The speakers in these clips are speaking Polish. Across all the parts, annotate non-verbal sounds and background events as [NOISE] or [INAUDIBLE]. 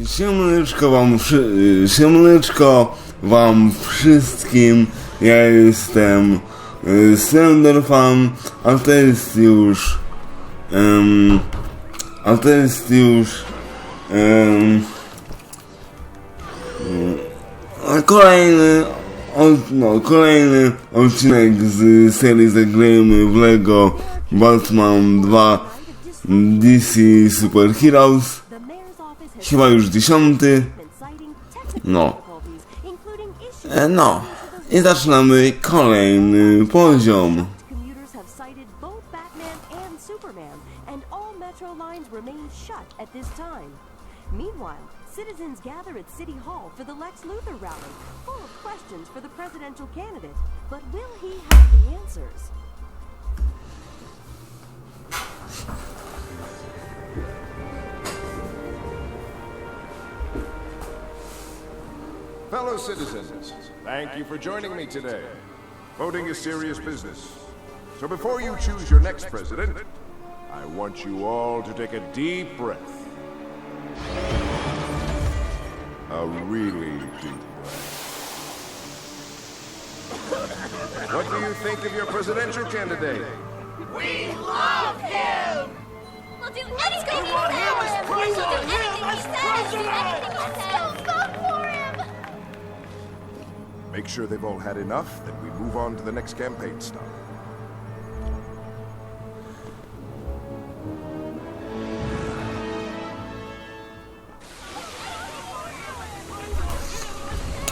Siemaneczko wam, wszy- siemaneczko wam wszystkim, ja jestem y, Slenderfan, a to jest już, um, a to jest już, um, kolejny, no, kolejny odcinek z serii Zagrajmy w Lego Batman 2 DC Super Heroes. Chyba już dziesiąty. No. E, no. I zaczynamy kolejny poziom. Meanwhile, citizens gather at City Hall for the Lex Luthor rally, full of questions for the presidential candidate. But will he have the answers? Fellow citizens, thank you for joining me today. Voting is serious business. So before you choose your next president, I want you all to take a deep breath. A really deep breath. What do you think of your presidential candidate? We'll do anything he says. We'll do anything he says. Do anything he says. Make sure they've all had enough, then we move on to the next campaign stop.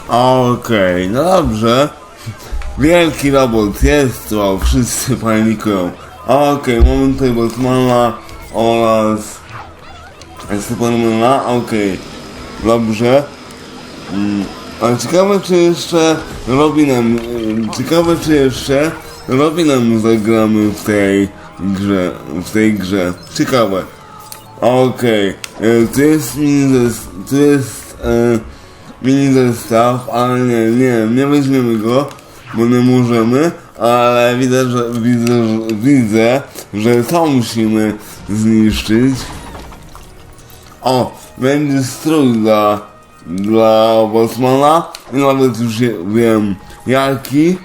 Okej, no dobrze. Wielki robot jest, to wszyscy panikują. Okej, mamy tutaj Batmana oraz Supermana, okej. Dobrze. Mm, a ciekawe czy jeszcze Robinem, y, ciekawe czy jeszcze Robinem zagramy w tej grze, w tej grze. Ciekawe. Okej, e, tu jest mini zes- tu jest e, mini zestaw, ale nie, nie, nie weźmiemy go, bo nie możemy, ale widzę, że widzę, że, widzę, że to musimy zniszczyć. O, będzie strój dla, dla Batmana i nawet już wiem jaki.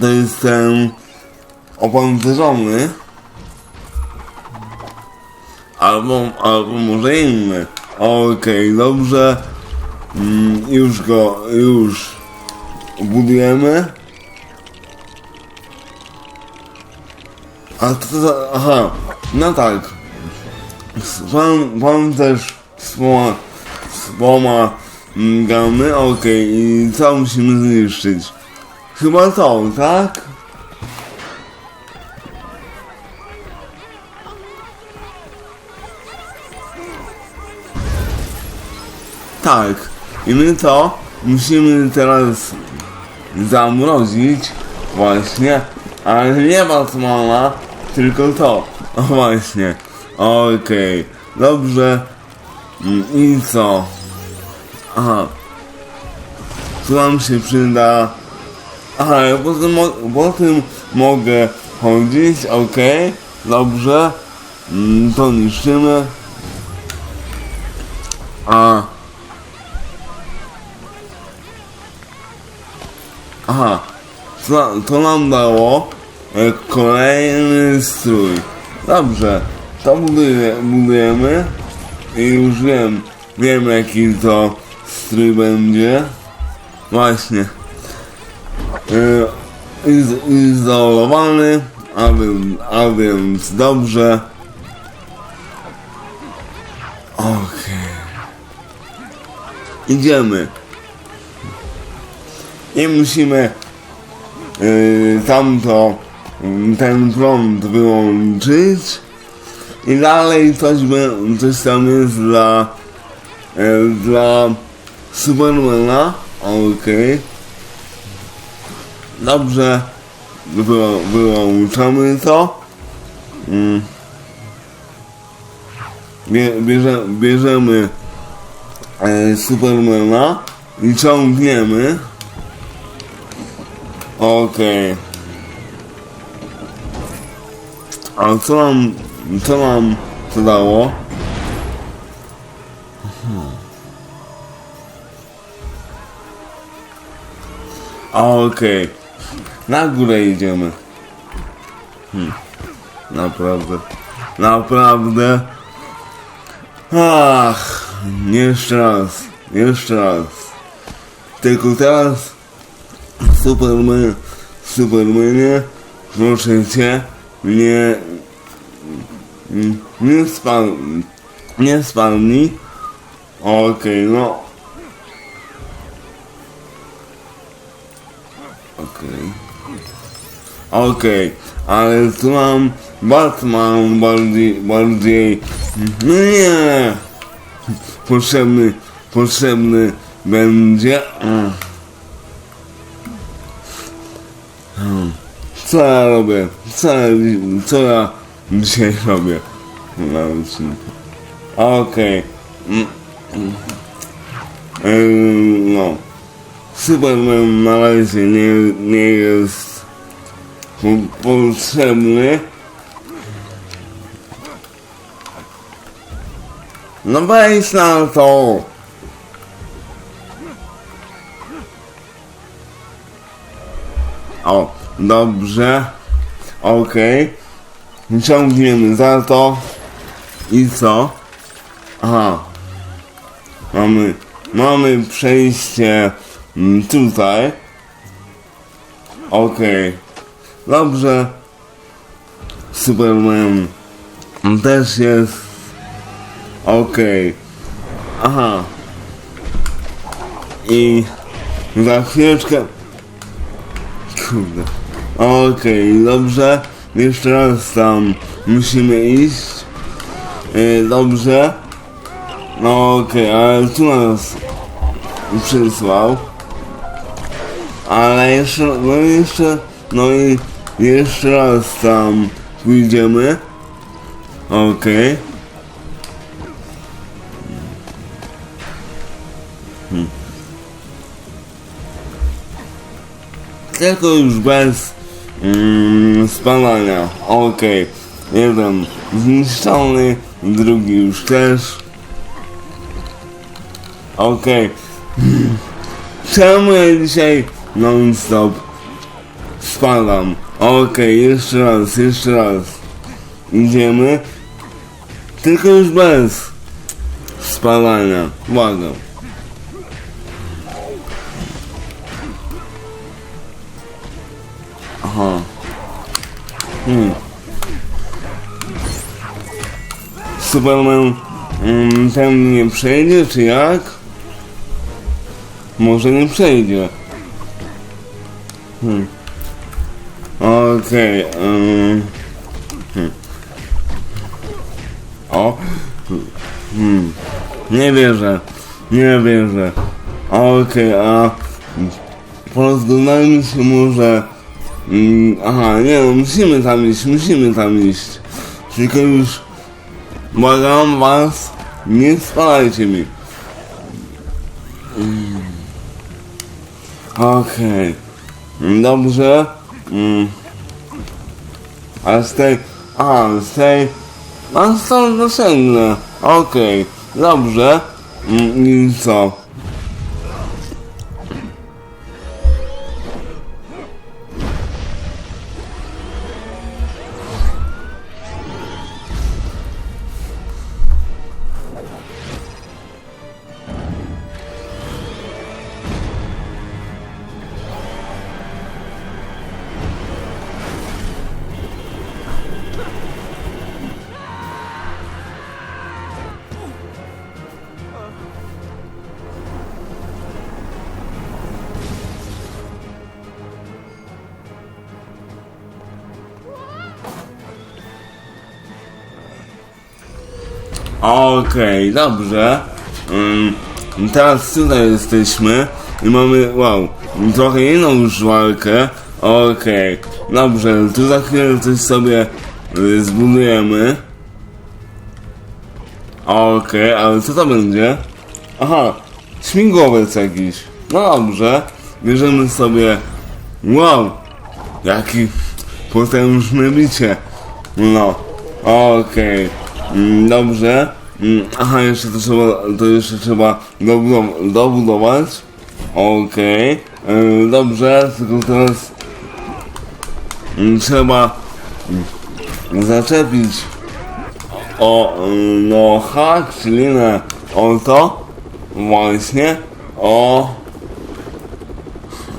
To jest ten opancerzony. Albo, albo może inny. Okej, dobrze. Mm, już go, już budujemy. A to za, aha, no tak. Pan, pan też wspoma, wspomagamy, okej, i co musimy zniszczyć? Chyba to, tak? Tak. I my to musimy teraz zamrozić właśnie, ale nie Batmana, tylko to. O [LAUGHS] właśnie. Okej. Dobrze. I co? Aha. Co nam się przyda? Aha, ja po tym, po tym mogę chodzić, okej. Dobrze. Mm, To niszczymy. A. Aha, to, to nam dało e, kolejny strój. Dobrze, to buduje, budujemy i już wiem, wiem jaki to strój będzie. Właśnie. Iz, izolowany, a, więc- a więc dobrze. Okej. Idziemy i musimy yy, tamto, yy, ten prąd wyłączyć i dalej coś, by, coś tam jest dla, yy, dla Supermana, okej. Dobrze, Wyło, wyłączamy to. Mm. Bie, bierze, bierzemy e, Supermana i ciągniemy. Okej. A co nam, co nam to dało? Okej. Na górę idziemy. Hmm. Naprawdę. Naprawdę. Ach. Jeszcze raz. Jeszcze raz. Tylko teraz Superman, Supermanie, proszę cię, nie, nie spal, nie spalnij. Okej, no. Okej. Okej, ale tu mam Batman bardziej, bardziej, no nie, potrzebny, potrzebny będzie. Co ja robię? Co ja, co ja dzisiaj robię na odcinku? Okej. Mm, mm. Ym, No. Superman na razie nie, nie jest po- potrzebny. No wejdź na to! O, dobrze. Okej. Ciągniemy za to. I co? Aha. Mamy, mamy przejście mm, tutaj. Okej. Dobrze. Superman też jest. Okej. Aha. I za chwileczkę Kurde. Okej, dobrze. Jeszcze raz tam musimy iść. Yy, dobrze. No okej, ale tu nas przysłał. Ale jeszcze, no jeszcze, no i jeszcze raz tam pójdziemy. Okej. Tylko już bez mm, spalania. Okej. Jeden zniszczony, drugi już też. Okej. Czemu ja dzisiaj non stop spalam? Okej, jeszcze raz, jeszcze raz. Idziemy. Tylko już bez spalania. Błagam. Aha. Hmm. Superman mm, ten nie przejdzie, czy jak? Może nie przejdzie. Hmm. Okej. ym. hmm. O. Hmm. Nie wierzę. Nie wierzę. Okej, a porozglądajmy się może Mm, aha, nie no, musimy tam iść, musimy tam iść. Tylko już błagam was, nie spalajcie mi. Mm. Okej. Mm, Dobrze. Mm. A z tej... A, z tej... A stąd dosięgnę. Okej. Dobrze. Mm, I co? Okej, dobrze. Ym, teraz tutaj jesteśmy i mamy, wow, trochę inną już walkę. Okej, dobrze, tu za chwilę coś sobie y, zbudujemy. Okej, ale co to będzie? Aha, śmigłowiec jakiś. No dobrze, bierzemy sobie, wow, jaki potężny bicie. No, okej, mm, dobrze. Mm, aha, jeszcze to trzeba, to jeszcze trzeba dobudow- dobudować. Okej, e, dobrze, tylko teraz mm, trzeba mm, zaczepić o mm, no hak, czyli na o to właśnie o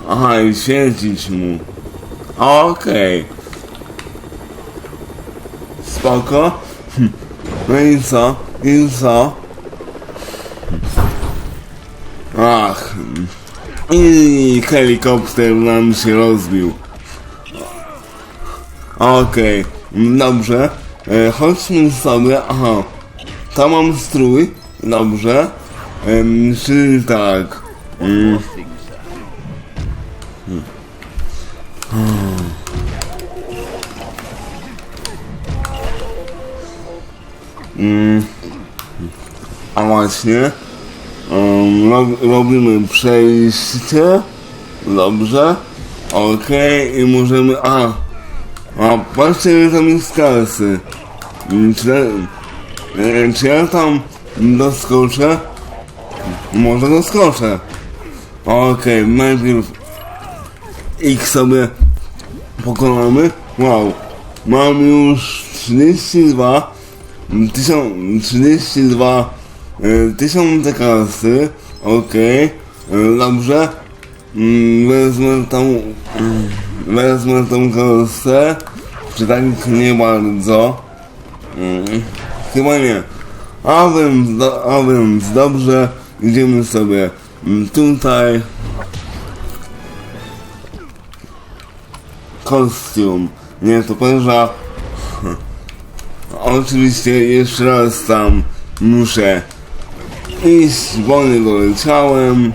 aha i świecić mu okej spoko Hm. No i co i co ach i helikopter nam się rozbił Okej, dobrze. E, chodźmy sobie, aha. Tam mam strój, dobrze. Em, czyli tak. Mm. A właśnie. Rob, robimy przejście. Dobrze. Okej, i możemy. A, a patrzcie ile tam jest kasy. Mm, Czy, e, czy ja tam doskoczę? Może doskoczę. Okej, najpierw ich sobie pokonamy. Wow. Mam już 32 tysiąc, 32 e, tysiące kasy. Okej. E, Dobrze. Mm, Wezmę tą wezmę tą kasę. Czy tak nie bardzo? Mm, Chyba nie. A więc, a więc dobrze, idziemy sobie mm, tutaj. Kostium, nie toperza. [LAUGHS] Oczywiście jeszcze raz tam muszę iść, bo nie doleciałem.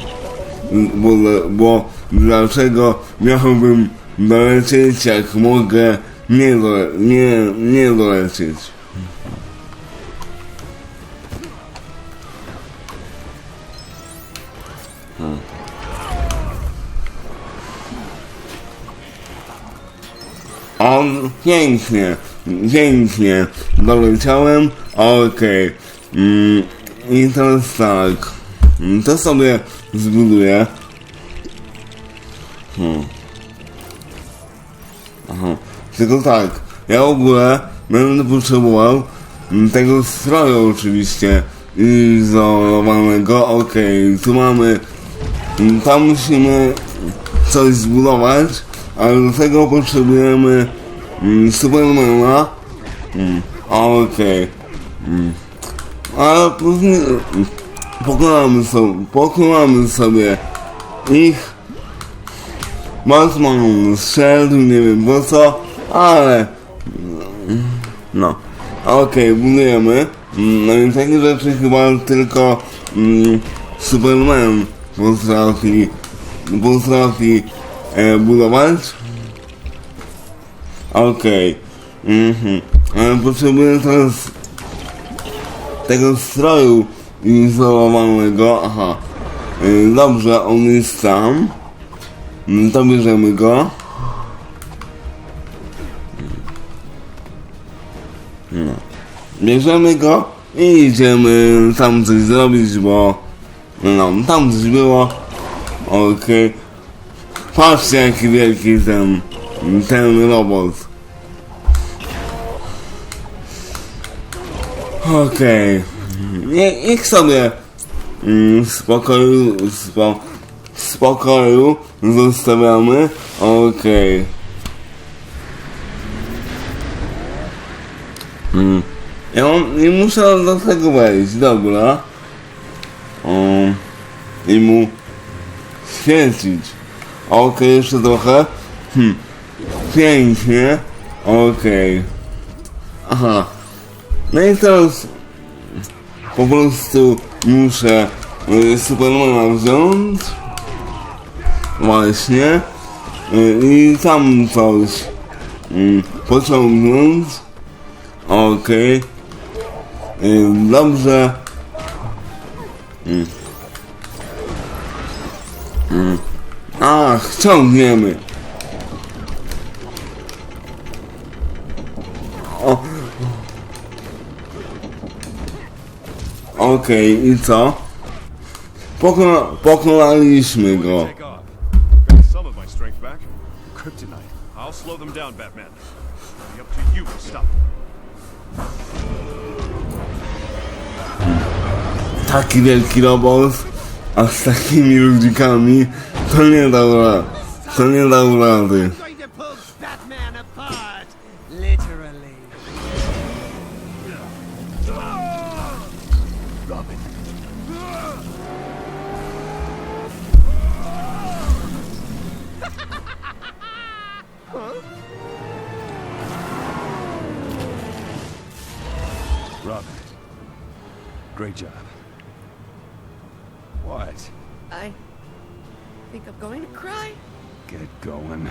Bo, bo dlaczego miałbym dolecieć, jak mogę nie, dole, nie, nie dolecieć? On pięknie, pięknie doleciałem, okej. Mm, I teraz tak, Mm, to sobie zbuduję. Hmm. Aha, tylko tak, ja w ogóle będę potrzebował mm, tego stroju oczywiście izolowanego, okej, tu mamy, mm, tam musimy coś zbudować, ale do tego potrzebujemy mm, Supermana. Mm, Okej. Mm. Ale później mm, pokonamy sobie, pokonamy sobie ich. Batman strzelił, nie wiem po co, ale mm, no. Okej, budujemy. Mm, No i takie rzeczy chyba tylko mm, Superman potrafi, potrafi e, budować. Okej. Mhm. Ale potrzebuję teraz tego stroju izolowanego. Aha. E, dobrze, on jest tam. Mm, To bierzemy go. No. Bierzemy go i idziemy tam coś zrobić, bo no, tam coś było. Okej. Patrzcie jaki wielki ten, ten robot. Okej. Nie, niech sobie mm, spokoju, spo, spokoju zostawiamy. Okej. Mm. Ja mam, muszę do tego wejść, dobra. Um, I mu świecić. Okej, jeszcze trochę. Hm. Pięknie. Okej. Aha. No i teraz po prostu muszę y, Supermana wziąć. Właśnie. Y, I tam coś y, pociągnąć. Okej. Y, Dobrze. Mm. Mm. Ach, ciągniemy. Okej, i co? Pokona pokonaliśmy go. Take off. Got some of my strength back. Kryptonite. I'll slow them down, Batman. It'll be up to you to stop them. Taki wielki robot, a z takimi ludzikami to nie dał rady. To nie dał rady. Great job. What? I think I'm going to cry. Get going.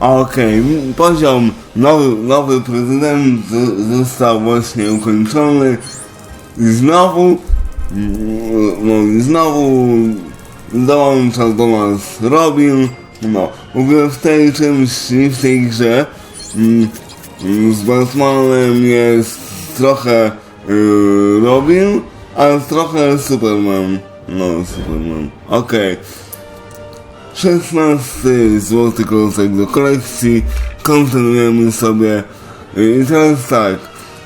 Okej, poziom nowy, nowy prezydent został właśnie ukończony i znowu no i znowu dołącza do nas Robin. No w ogóle w tej części, w tej grze mm, z Batmanem jest trochę yy, Robin, a trochę Superman. No Superman, okej. 16 złoty klocek do kolekcji, kontynuujemy sobie. I teraz tak,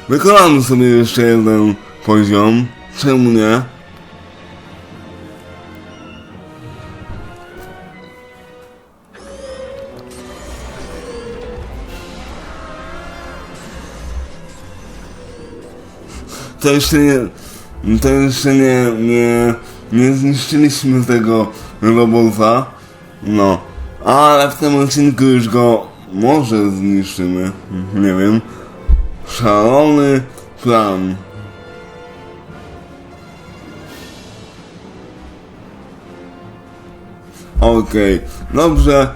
wykonamy sobie jeszcze jeden poziom, czemu nie? To jeszcze nie, to jeszcze nie, nie, nie zniszczyliśmy tego robota, no, ale w tym odcinku już go może zniszczymy, nie wiem. Szalony plan. Okej, dobrze.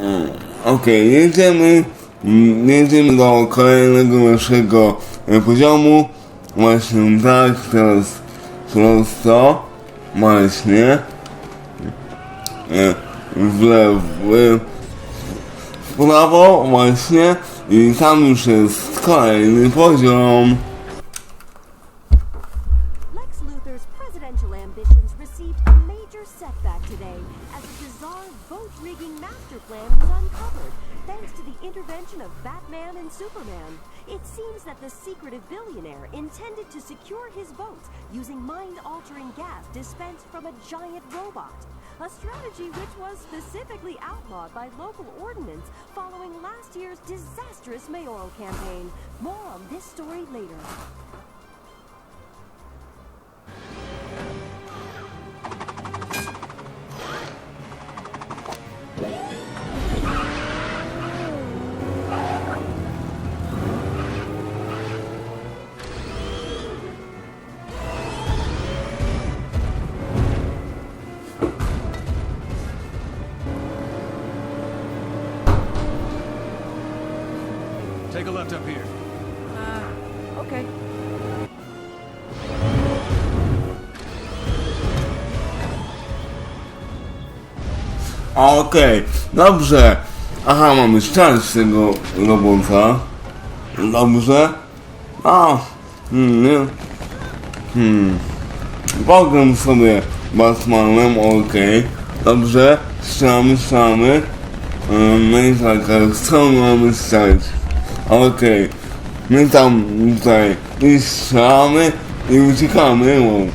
Mm, Okej, jedziemy. Mm, Jedziemy do kolejnego naszego e, poziomu. Właśnie tak, teraz prosto. Właśnie. E, W lewo, w- w prawo właśnie i tam już jest kolejny poziom. Superman. It seems that the secretive billionaire intended to secure his votes using mind altering gas dispensed from a giant robot. A strategy which was specifically outlawed by local ordinance following last year's disastrous mayoral campaign. More on this story later. Okej, dobrze. Aha, mamy szczęść tego robota. Dobrze. A, hmm, nie. Hmm. Pogram sobie Batmanem, okej. Dobrze, strzelamy, strzelamy. Ym, No i tak, ale co mamy strzelać? Okej. My tam tutaj i strzelamy i uciekamy. Wow.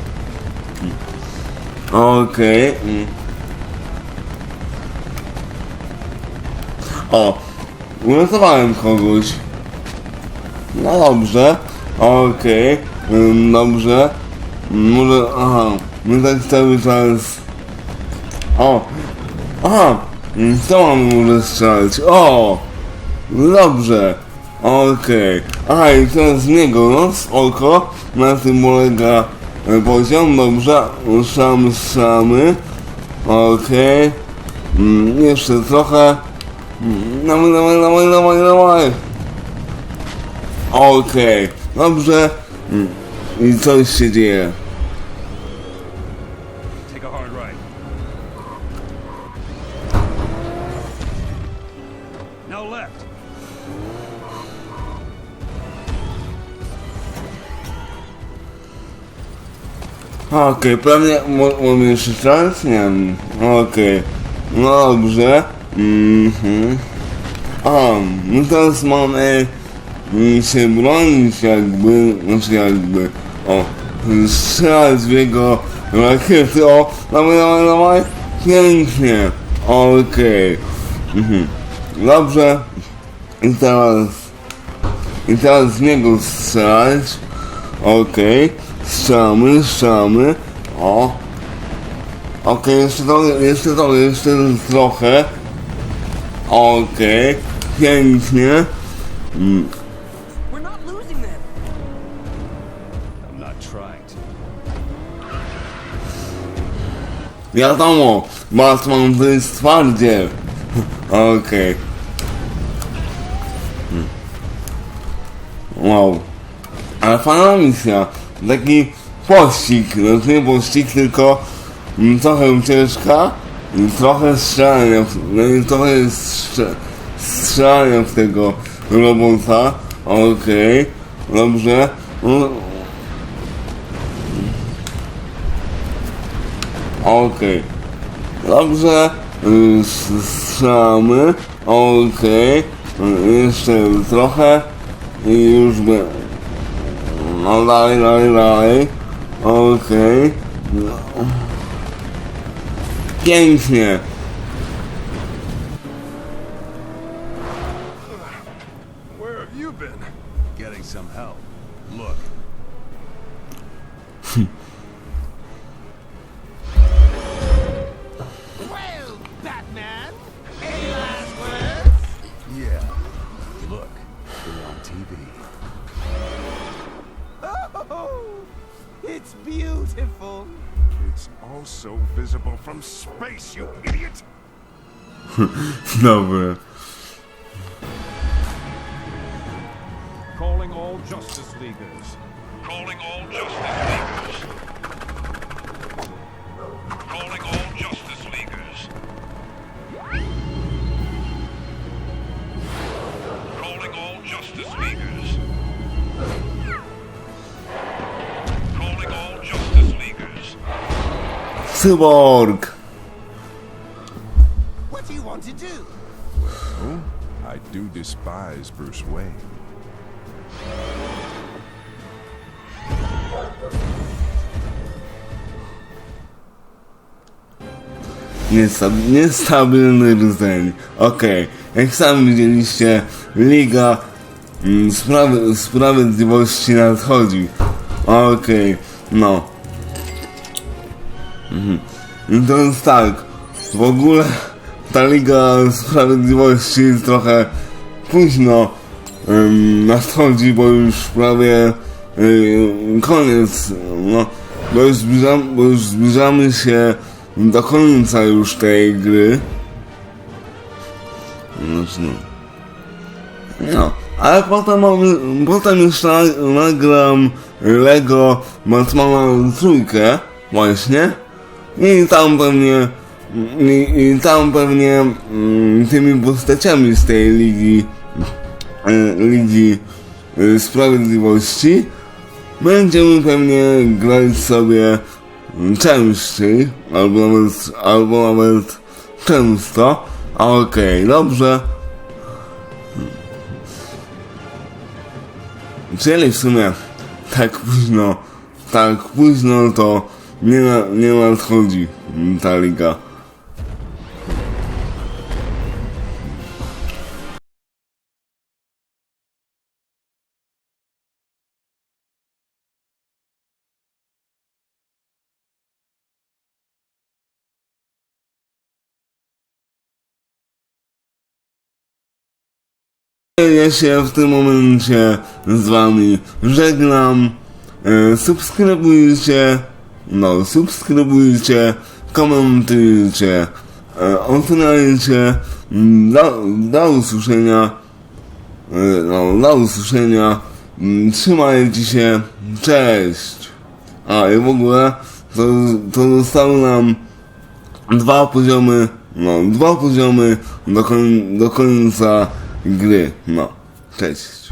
Okej. mm. O, uratowałem kogoś. No dobrze, okej, ym, dobrze. Może, aha, my tak cały czas... O, aha, co mamy może strzelać? O, dobrze, okej. Aha, i teraz niego, no, oko, na tym polega e, poziom, dobrze, strzelamy, strzelamy. Okej, Mm, jeszcze trochę. Dawaj, dawaj, dawaj, dawaj, dawaj. Okej, okay. dobrze. I coś się dzieje. Okej, okay, pewnie... Mówisz jeszcze raz? Nie wiem. Okej. Okay. No dobrze. Mhm. A, no teraz mamy mm, się bronić jakby, znaczy jakby, o, strzelać w jego rakiety, o, dawaj, dawaj, dawaj, pięknie, okej, mhm. dobrze, i teraz, i teraz z niego strzelać, okej, strzelamy, strzelamy, o, okej, jeszcze trochę, jeszcze trochę, jeszcze trochę, okej, pięknie, We're not losing them. I'm not trying to. Wiadomo, Batman to jest twardziel. Okej. Hmm. Wow. Ale fajna misja. Taki pościg. No nie pościg, tylko mm, trochę ucieczka i trochę strzelania. w- No i trochę strze strzelania w tego robota. Okej. Dobrze. No, Okej. Dobrze. Y, Strzelamy. Okej. Y, Jeszcze trochę. I już by... No dalej, dalej, dalej. Okej. No. Pięknie. Also visible from space, you idiot! [LAUGHS] Dobra. Calling all Justice Leaguers. Cyborg. What do you want to do? Oh, I do despise Bruce Wayne. Niesta- niestabilny rdzeń. Okej, jak sami widzieliście, Liga mm, Sprawy, Sprawiedliwości nadchodzi. Okej, no. Mhm. To jest tak, w ogóle ta Liga Sprawiedliwości jest trochę późno ym, nadchodzi, bo już prawie yy, koniec, no, bo już, zbliżam, bo już zbliżamy się do końca już tej gry. Znaczy, no. Ale potem, mamy, potem na- nagram Lego Batmana trójkę, właśnie. I tam pewnie, i, i tam pewnie mm, tymi postaciami z tej ligi, e, ligi e, sprawiedliwości będziemy pewnie grać sobie częściej, albo nawet, albo nawet często. A Okej, dobrze. Czyli w sumie tak późno, tak późno to nie, na, nie nadchodzi ta liga. Ja się w tym momencie z wami żegnam. E, subskrybujcie, no subskrybujcie, komentujcie, e, oceniajcie. Mm, Do, do usłyszenia. E, no, do usłyszenia. Mm, Trzymajcie się. Cześć. A i w ogóle to, to zostały nam dwa poziomy, no dwa poziomy do, koń, do końca gry. No, cześć.